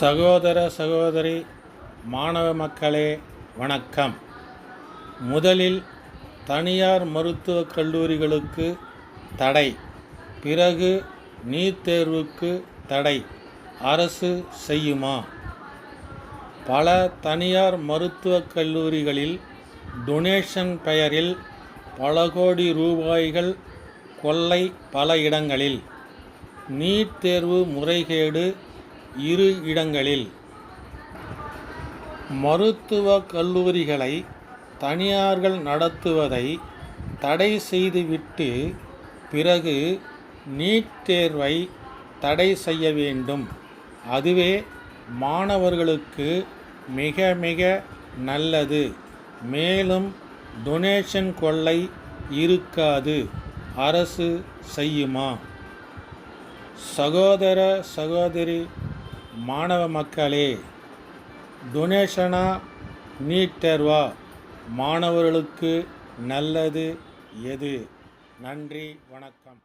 சகோதர சகோதரி மாணவ மக்களே வணக்கம். முதலில் தனியார் மருத்துவக் கல்லூரிகளுக்கு தடை. பிறகு நீட் தேர்வுக்கு தடை. அரசு செய்யுமா? பல தனியார் மருத்துவக் கல்லூரிகளில் டொனேஷன் பெயரில் பல கோடி ரூபாய்கள் கொள்ளை பல இடங்களில். நீட் தேர்வு முறைகேடு இரு இடங்களில். மருத்துவக் கல்லூரிகளை தனியார்கள் நடத்துவதை தடை செய்துவிட்டு பிறகு நீட் தேர்வை தடை செய்ய வேண்டும். அதுவே மாணவர்களுக்கு மிக மிக நல்லது. மேலும் டொனேஷன் கொள்ளை இருக்காது. அரசு செய்யுமா? சகோதர சகோதரி மாணவ மக்களே டொனேஷனா நீட் தேர்வா மாணவர்களுக்கு நல்லது எது? நன்றி வணக்கம்.